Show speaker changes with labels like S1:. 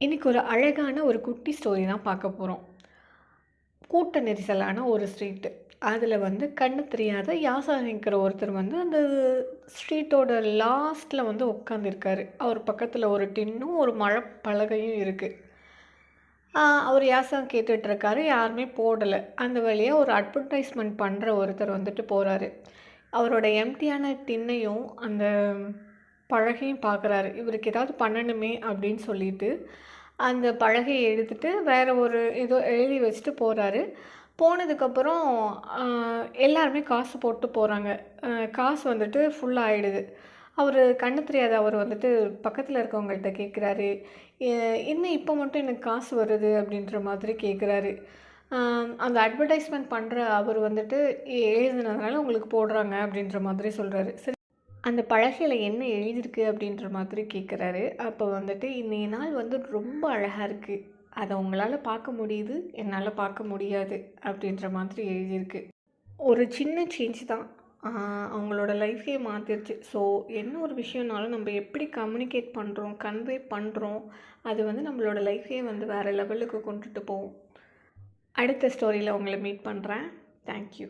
S1: இன்றைக்கி ஒரு அழகான ஒரு குட்டி ஸ்டோரி தான் பார்க்க போகிறோம் கூட்ட நெரிசலான ஒரு ஸ்ட்ரீட்டு அதில் வந்து கண்ணு தெரியாத யாசானிக்கிற ஒருத்தர் வந்து அந்த ஸ்ட்ரீட்டோட லாஸ்ட்டில் வந்து உட்காந்துருக்காரு அவர் பக்கத்தில் ஒரு டின்னும் ஒரு மழை பலகையும் இருக்குது அவர் யாசகம் கேட்டுட்ருக்காரு யாருமே போடலை. அந்த வழியாக ஒரு அட்வர்டைஸ்மெண்ட் பண்ணுற ஒருத்தர் வந்துட்டு போகிறாரு அவரோட எம்டியான டின்னையும் அந்த பழகையும் பார்க்குறாரு இவருக்கு ஏதாவது பண்ணணுமே அப்படின்னு சொல்லிட்டு அந்த பழகையை எடுத்துகிட்டு வேறு ஒரு ஏதோ எழுதி வச்சுட்டு போகிறாரு போனதுக்கப்புறம் எல்லாருமே காசு போட்டு போகிறாங்க காசு வந்துட்டு ஃபுல்லாக ஆகிடுது அவர் கண்ணு தெரியாத அவர் வந்துட்டு பக்கத்தில் இருக்கவங்கள்ட்ட கேட்குறாரு என்ன இப்போ மட்டும் எனக்கு காசு வருது அப்படின்ற மாதிரி கேட்குறாரு அந்த அட்வர்டைஸ்மெண்ட் பண்ணுற அவர் வந்துட்டு எழுதுனதுனால உங்களுக்கு போடுறாங்க அப்படின்ற மாதிரி சொல்கிறாரு சரி அந்த பலகையில் என்ன எழுதியிருக்கு அப்படின்ற மாதிரி கேட்குறாரு அப்போ வந்துட்டு இன்றைய நாள் வந்து ரொம்ப அழகாக இருக்குது அதை உங்களால் பார்க்க முடியுது. என்னால் பார்க்க முடியாது. அப்படின்ற மாதிரி எழுதியிருக்கு. ஒரு சின்ன சேஞ்ச் தான். அவங்களோட லைஃபே மாற்றிருச்சு ஸோ என்ன ஒரு விஷயம்னாலும் நம்ம எப்படி கம்யூனிகேட் பண்ணுறோம் கன்வே பண்ணுறோம் அது வந்து நம்மளோட லைஃப்பையே வந்து வேறு லெவலுக்கு கொண்டுட்டு போகும். அடுத்த ஸ்டோரியில் உங்களை மீட் பண்ணுறேன் தேங்க்யூ